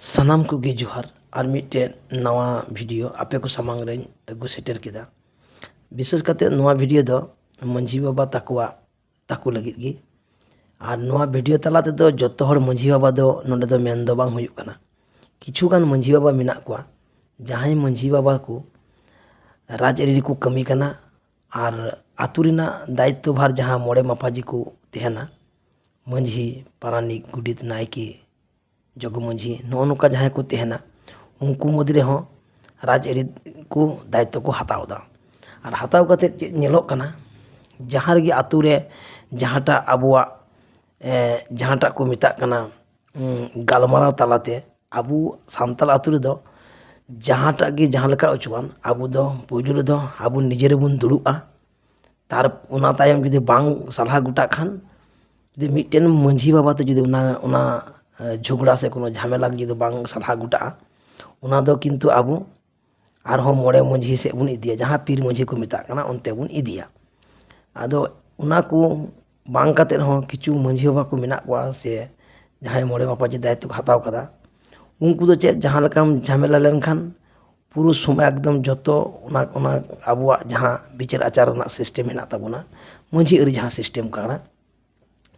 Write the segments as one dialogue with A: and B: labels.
A: ᱥᱟᱱᱟᱢ ᱠᱚᱜᱮ ᱡᱚᱦᱟᱨ ᱟᱨ ᱢᱤᱫᱴᱮᱱ ᱱᱟᱣᱟ ᱵᱷᱤᱰᱤᱭᱳ ᱟᱯᱮ ᱠᱚ ᱥᱟᱢᱟᱝ ᱨᱮᱧ ᱟᱹᱜᱩ ᱥᱮᱴᱮᱨ ᱠᱮᱫᱟ ᱵᱤᱥᱮᱥ ᱠᱟᱛᱮ ᱱᱚᱣᱟ ᱵᱷᱤᱰᱤᱭᱳ ᱫᱚ ᱢᱟᱺᱡᱷᱤ ᱵᱟᱵᱟ ᱛᱟᱠᱚᱣᱟᱜ ᱛᱟᱠᱚ ᱞᱟᱹᱜᱤᱫ ᱜᱮ ᱟᱨ ᱱᱚᱣᱟ ᱵᱷᱤᱰᱤᱭᱳ ᱛᱟᱞᱟ ᱛᱮᱫᱚ ᱡᱚᱛᱚ ᱦᱚᱲ ᱢᱟᱺᱡᱷᱤ ᱵᱟᱵᱟ ᱫᱚ ᱱᱚᱰᱮ ᱫᱚ ᱢᱮᱱ ᱫᱚ ᱵᱟᱝ ᱦᱩᱭᱩᱜ ᱠᱟᱱᱟ ᱠᱤᱪᱷᱩᱜᱟᱱ ᱢᱟᱺᱡᱷᱤ ᱵᱟᱵᱟ ᱢᱮᱱᱟᱜ ᱠᱚᱣᱟ ᱡᱟᱦᱟᱸᱭ ᱢᱟᱺᱡᱷᱤ ᱵᱟᱵᱟ ᱠᱚ ᱨᱟᱡᱽᱟᱹᱨᱤ ᱨᱮᱠᱚ ᱠᱟᱹᱢᱤ ᱠᱟᱱᱟ ᱟᱨ ᱟᱛᱳ ᱨᱮᱱᱟᱜ ᱫᱟᱭᱤᱛᱛᱚ ᱵᱷᱟᱨ ᱡᱟᱦᱟᱸ ᱢᱚᱬᱮ ᱢᱟᱯᱟᱡᱤ ᱠᱚ ᱛᱟᱦᱮᱱᱟ ᱢᱟᱺᱡᱷᱤ ᱯᱟᱨᱟᱱᱤᱠ ᱜᱚᱰᱮᱛ ᱱᱟᱭᱠᱮ ᱡᱚᱜᱚ ᱢᱟᱺᱡᱷᱤ ᱱᱚᱜᱼᱚ ᱱᱚᱝᱠᱟ ᱡᱟᱦᱟᱸᱭ ᱠᱚ ᱛᱟᱦᱮᱱᱟ ᱩᱱᱠᱩ ᱢᱩᱫᱽ ᱨᱮᱦᱚᱸ ᱨᱟᱡᱽᱟᱹᱨᱤ ᱠᱚ ᱫᱟᱭᱤᱛᱛᱚ ᱠᱚ ᱦᱟᱛᱟᱣ ᱮᱫᱟ ᱟᱨ ᱦᱟᱛᱟᱣ ᱠᱟᱛᱮᱫ ᱪᱮᱫ ᱧᱮᱞᱚᱜ ᱠᱟᱱᱟ ᱡᱟᱦᱟᱸ ᱨᱮᱜᱮ ᱟᱛᱳ ᱨᱮ ᱡᱟᱦᱟᱸᱴᱟᱜ ᱟᱵᱚᱣᱟᱜ eh, ᱡᱟᱦᱟᱸᱴᱟᱜ ᱠᱚ ᱢᱮᱛᱟᱜ ᱠᱟᱱᱟ mm, ᱜᱟᱞᱢᱟᱨᱟᱣ ᱛᱟᱞᱟᱛᱮ ᱟᱵᱚ ᱥᱟᱱᱛᱟᱲ ᱟᱛᱳ ᱨᱮᱫᱚ ᱡᱟᱦᱟᱸᱴᱟᱜ ᱜᱮ ᱡᱟᱦᱟᱸ ᱞᱮᱠᱟ ᱚᱪᱚᱣᱟᱱ ᱟᱵᱚ ᱫᱚ ᱯᱳᱭᱞᱳ ᱨᱮᱫᱚ ᱟᱵᱚ ᱱᱤᱡᱮ ᱨᱮᱵᱚᱱ ᱫᱩᱲᱩᱵᱼᱟ ᱛᱟᱨ ᱚᱱᱟ ᱛᱟᱭᱚᱢ ᱡᱩᱫᱤ ᱵᱟᱝ ᱥᱟᱞᱦᱟ ᱜᱚᱴᱟᱜ ᱠᱷᱟᱱ ᱡᱩᱫᱤ ᱢᱤᱫᱴᱮᱱ ᱢᱟᱺᱡᱷᱤ ᱵᱟᱵᱟ ᱛᱮ ᱡᱩᱫᱤ ᱚᱱᱟ ᱚᱱᱟ eh, ᱡᱷᱚᱜᱽᱲᱟ ᱥᱮ ᱠᱳᱱᱳ ᱡᱷᱟᱢᱮᱞᱟ ᱡᱩᱫᱤ ᱵᱟᱝ ᱥᱟᱞᱦᱟ ᱜᱚᱴᱟᱜᱼᱟ ᱚᱱᱟ ᱫᱚ ᱠᱤᱱᱛᱩ ᱟᱵᱚ ᱟᱨᱦᱚᱸ ᱢᱚᱬᱮ ᱢᱟᱺᱡᱷᱤ ᱥᱮᱫ ᱵᱚᱱ ᱤᱫᱤᱭᱟ ᱡᱟᱦᱟᱸ ᱯᱤᱨ ᱢᱟᱺᱡᱷᱤ ᱠᱚ ᱢᱮᱛᱟᱜ ᱠᱟᱱᱟ ᱚᱱᱛᱮ ᱵᱚᱱ ᱤᱫᱤᱭᱟ ᱟᱫᱚ ᱚᱱᱟ ᱠᱚ ᱵᱟᱝ ᱠᱟᱛᱮᱫ ᱦᱚᱸ ᱠᱤᱪᱷᱩ ᱢᱟᱺᱡᱷᱤ ᱵᱟᱵᱟ ᱠᱚ ᱢᱮᱱᱟᱜ ᱠᱚᱣᱟ ᱥᱮ ᱡᱟᱦᱟᱸᱭ ᱢᱚᱬᱮ ᱵᱟᱯᱟᱡᱤ ᱫᱟᱭᱤᱛᱛᱚ ᱠᱚ ᱦᱟᱛᱟᱣ ᱠᱟᱫᱟ ᱩᱱᱠᱩ ᱫᱚ ᱪᱮᱫ ᱡᱟᱦᱟᱸ ᱞᱮᱠᱟᱢ ᱡᱷᱟᱢᱮᱞᱟ ᱞᱮᱱᱠᱷᱟᱱ ᱯᱩᱨᱟᱹ ᱥᱚᱢᱚᱭ ᱮᱠᱫᱚᱢ ᱡᱚᱛᱚ ᱚᱱᱟ ᱚᱱᱟ ᱟᱵᱚᱣᱟᱜ ᱡᱟᱦᱟᱸ ᱵᱤᱪᱟᱹᱨ ᱟᱪᱟᱨ ᱨᱮᱱᱟᱜ ᱥᱤᱥᱴᱮᱢ ᱦᱮᱱᱟᱜ ᱛᱟᱵᱚᱱᱟ ᱢᱟᱺᱡᱷᱤ ᱟᱹᱨᱤ ᱡᱟᱦᱟᱸ ᱥᱤᱥᱴᱮᱢ ᱠᱟᱱᱟ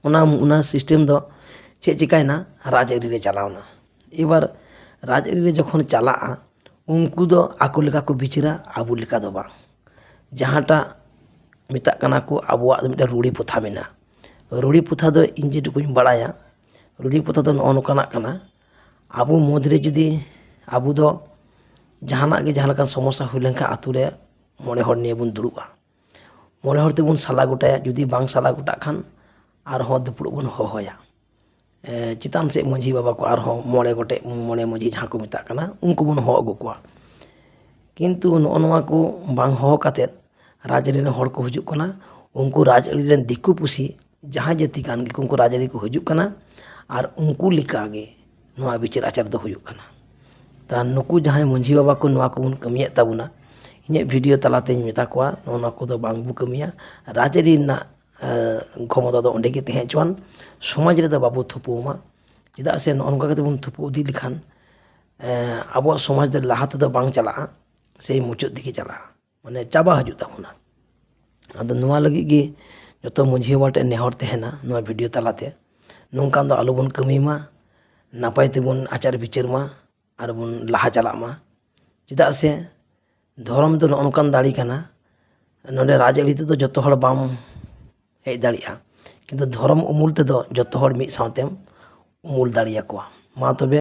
A: ᱚᱱᱟ ᱚᱱᱟ ᱥᱤᱥᱴᱮᱢ ᱫᱚ ᱪᱮᱫ ᱪᱤᱠᱟᱹᱭᱮᱱᱟ ᱨᱟᱡᱽᱟᱹᱨᱤ ᱨᱮ ᱪᱟᱞᱟᱣᱱᱟ ᱮᱵᱟᱨ ᱨᱟᱡᱽᱟᱹᱨᱤ ᱨᱮ ᱡᱚᱠᱷᱚᱱ ᱪᱟᱞᱟᱜᱼᱟ ᱩᱱᱠᱩ ᱫᱚ ᱟᱠᱚ ᱞᱮᱠᱟ ᱠᱚ ᱵᱤᱪᱟᱹᱨᱟ ᱟᱵᱚ ᱞᱮᱠᱟ ᱫᱚ ᱵᱟᱝ ᱡᱟᱦᱟᱸᱴᱟᱜ ᱢᱮᱛᱟᱜ ᱠᱟᱱᱟ ᱠᱚ ᱟᱵᱚᱣᱟᱜ ᱫᱚ ᱢᱤᱫᱴᱮᱱ ᱨᱩᱲᱤ ᱯᱚᱛᱷᱟ ᱢᱮᱱᱟᱜᱼᱟ ᱨᱩᱲᱤ ᱯᱚᱛᱷᱟ ᱫᱚ ᱤᱧ ᱡᱮᱴᱩᱠᱩᱧ ᱵᱟᱲᱟᱭᱟ ᱨᱩᱲᱤ ᱯᱚᱛᱷᱟ ᱫᱚ ᱱᱚᱜᱼᱚ ᱱᱚᱝᱠᱟᱱᱟᱜ ᱠᱟᱱᱟ ᱟᱵᱚ ᱢᱩᱫᱽᱨᱮ ᱡᱩᱫᱤ ᱟᱵᱚ ᱫᱚ ᱡᱟᱦᱟᱱᱟᱜ ᱜᱮ ᱡᱟᱦᱟᱸ ᱞᱮᱠᱟᱱ ᱥᱚᱢᱚᱥᱥᱟ ᱦᱩᱭ ᱞᱮᱱᱠᱷᱟᱱ ᱟᱛᱳ ᱨᱮ ᱢᱚᱬᱮ ᱦᱚᱲ ᱱᱤᱭᱮ ᱵᱚᱱ ᱫᱩᱲᱩᱵᱼᱟ ᱢᱚᱬᱮ ᱦᱚᱲ ᱛᱮᱵᱚᱱ ᱥᱟᱞᱟ ᱜᱚᱴᱟᱭᱟ ᱡᱩᱫᱤ ᱵᱟᱝ ᱥᱟᱞᱟ ᱜᱚᱴᱟᱜ ᱠᱷᱟᱱ ᱟᱨᱦᱚᱸ ᱫᱩᱯᱲᱩᱵ ᱵᱚᱱ ᱦᱚᱦᱚᱭᱟ ᱪᱮᱛᱟᱱ ᱥᱮᱫ ᱢᱟᱺᱡᱷᱤ ᱵᱟᱵᱟ ᱠᱚ ᱟᱨᱦᱚᱸ ᱢᱚᱬᱮ ᱜᱚᱴᱮᱡ ᱢᱚᱬᱮ ᱢᱟᱺᱡᱷᱤ ᱡᱟᱦᱟᱸ ᱠᱚ ᱢᱮᱛᱟᱜ ᱠᱟᱱᱟ ᱩᱱᱠᱩ ᱵᱚᱱ ᱦᱚᱦᱚ ᱟᱹᱜᱩ ᱠᱚᱣᱟ ᱠᱤᱱᱛᱩ ᱱᱚᱜᱼᱚ ᱱᱚᱣᱟ ᱠᱚ ᱵᱟᱝ ᱦᱚᱦᱚ ᱠᱟᱛᱮᱫ ᱨᱟᱡᱽᱟᱹᱨᱤ ᱨᱮᱱ ᱦᱚᱲ ᱠᱚ ᱦᱤᱡᱩᱜ ᱠᱟᱱᱟ ᱩᱱᱠᱩ ᱨᱟᱡᱽᱟᱹᱨᱤ ᱨᱮᱱ ᱫᱤᱠᱩ ᱯᱩᱥᱤ ᱡᱟᱦᱟᱸ ᱡᱟᱹᱛᱤ ᱠᱟᱱ ᱜᱮᱠᱚ ᱩᱱᱠᱩ ᱨᱟᱡᱽᱟᱹᱨᱤ ᱠᱚ ᱦᱤᱡᱩᱜ ᱠᱟᱱᱟ ᱟᱨ ᱩᱱᱠᱩ ᱞᱮᱠᱟᱜᱮ ᱱᱚᱣᱟ ᱵᱤᱪᱟᱹᱨ ᱟᱪᱟᱨ ᱫᱚ ᱦᱩᱭᱩᱜ ᱠᱟᱱᱟ তা ᱱᱩᱠᱩ ᱡᱟᱦᱟᱸᱭ ᱢᱟᱺᱡᱷᱤ ᱵᱟᱵᱟ ᱠᱚ ᱱᱚᱣᱟ ᱠᱚᱵᱚᱱ ᱠᱟᱹᱢᱤᱭᱮᱫ ᱛᱟᱵᱚᱱᱟ ᱤᱧᱟᱹᱜ ᱵᱷᱤᱰᱤᱭᱳ ᱛᱟᱞᱟᱛᱮᱧ ᱢᱮᱛᱟ ᱠᱚᱣᱟ ᱱᱚᱜᱼᱚ ᱱᱚᱣᱟ ᱠᱚᱫᱚ ᱵᱟᱝ ᱵᱚ ᱠᱟᱹᱢᱤᱭᱟ ᱨᱟᱡᱽᱟᱹᱨᱤ ᱨᱮᱱᱟᱜ ᱜᱷᱚᱢᱚᱛᱟ ᱫᱚ ᱚᱸᱰᱮ ᱜᱮ ᱛᱟᱦᱮᱸ ᱦᱚᱪᱚᱣᱟᱱ ᱥᱚᱢᱟᱡᱽ ᱨᱮᱫᱚ ᱵᱟᱵᱚ ᱛᱷᱩᱯᱩᱣᱢᱟ ᱪᱮᱫᱟᱜ ᱥᱮ ᱱᱚᱜᱼᱚ ᱱᱚᱝᱠᱟ ᱠᱟᱛᱮᱫ ᱵᱚᱱ ᱛᱷᱩᱯᱩ ᱤᱫᱤ ᱞᱮᱠᱷᱟᱱ ᱟᱵᱚᱣᱟᱜ ᱥᱚᱢᱟᱡᱽ ᱫᱚ ᱞᱟᱦᱟ ᱛᱮᱫᱚ ᱵᱟᱝ ᱪᱟᱞᱟᱜᱼᱟ ᱥᱮ ᱢᱩᱪᱟᱹᱫ ᱛᱮᱜᱮ ᱪᱟᱞᱟᱜᱼᱟ ᱢᱟᱱᱮ ᱪᱟᱵᱟ ᱦᱤᱡᱩᱜ ᱛᱟᱵᱚᱱᱟ ᱟᱫᱚ ᱱᱚᱣᱟ ᱞᱟᱹᱜᱤᱫ ᱜᱮ ᱡᱚᱛᱚ ᱢᱟᱺᱡᱷᱤ ᱵᱟᱵᱟ ᱴᱷᱮᱱ ᱱᱮᱦᱚᱨ ᱛᱟᱦᱮᱱᱟ ᱱᱚᱣᱟ ᱵᱷᱤᱰᱤᱭᱳ ᱛᱟᱞᱟᱛᱮ ᱱᱚᱝᱠᱟᱱ ᱫᱚ ᱟᱞᱚᱵᱚᱱ ᱠᱟᱹᱢᱤ ᱢᱟ ᱱᱟᱯᱟᱭ ᱛᱮᱵᱚᱱ ᱟᱪᱟᱨ ᱵᱤᱪᱟᱹᱨ ᱢᱟ ᱟᱨ ᱵᱚᱱ ᱞᱟᱦᱟ ᱪᱟᱞᱟᱜ ᱢᱟ ᱪᱮᱫᱟᱜ ᱥᱮ ᱫᱷᱚᱨᱚᱢ ᱫᱚ ᱱᱚᱜᱼᱚ ᱱᱚᱝᱠᱟᱱ ᱫᱟᱲᱮ ᱠᱟᱱᱟ ᱱᱚᱰᱮ ᱨᱟᱡᱽᱟᱹᱨᱤ ᱛᱮᱫᱚ ᱡᱚᱛᱚ ᱦᱚᱲ ᱵᱟᱢ ᱦᱮᱡ ᱫᱟᱲᱮᱭᱟᱜᱼᱟ ᱠᱤᱱᱛᱩ ᱫᱷᱚᱨᱚᱢ ᱩᱢᱩᱞ ᱛᱮᱫᱚ ᱡᱚᱛᱚ ᱦᱚᱲ ᱢᱤᱫ ᱥᱟᱶᱛᱮᱢ ᱩᱢᱩᱞ ᱫᱟᱲᱮᱭᱟᱠᱚᱣᱟ ᱢᱟ ᱛᱚᱵᱮ